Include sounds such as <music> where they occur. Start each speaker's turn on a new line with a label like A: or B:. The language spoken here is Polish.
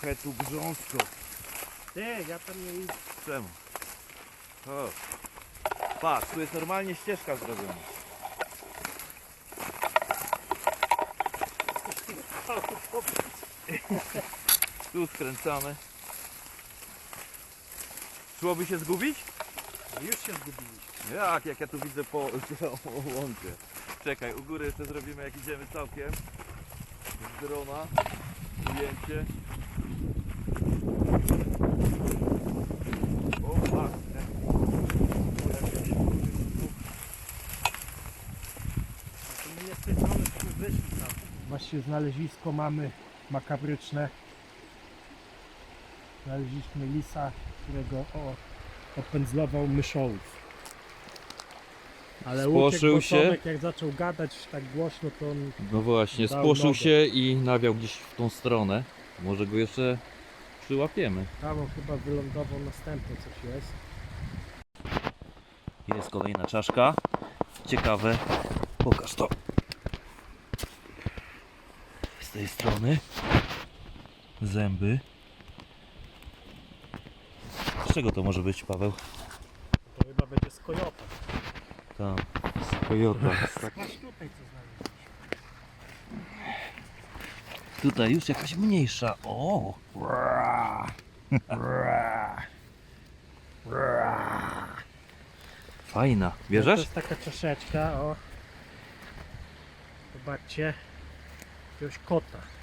A: Trochę tu grząsko.
B: Ty, ja tam nie idę.
A: Czemu? O. Patrz, tu jest normalnie ścieżka zrobiona. <laughs> Tu skręcamy. Szłoby się zgubić?
B: Już się zgubiliśmy.
A: Jak, jak ja tu widzę po łąkę. Czekaj, u góry jeszcze zrobimy jak idziemy całkiem. Z drona. Ujęcie. O, patrz. nie? O, jakieś-
B: To my nie z tej strony wyszli tam. Właśnie znalezisko mamy makabryczne. Znaleźliśmy lisa, którego o, opędzlował myszołów. Ale
A: Spłoszył
B: Łukiek
A: się.
B: Bosonek, jak zaczął gadać tak głośno, to on
A: No właśnie,
B: Dał
A: spłoszył
B: nogę.
A: się i nawiał gdzieś w tą stronę. Może go jeszcze przyłapiemy.
B: on chyba wylądował następny coś jest.
A: Jest kolejna czaszka. Ciekawe. Pokaż to. Z tej strony. Zęby. Z czego to może być, Paweł?
B: To chyba będzie z kojota.
A: Tam. Z kojota. Tak.
B: Masz tutaj co znaleźliśmy.
A: Tutaj już jakaś mniejsza. O! Fajna.
B: No To
A: Bierzesz?
B: jest taka czaszeczka, o. Zobaczcie. Jakiegoś kota.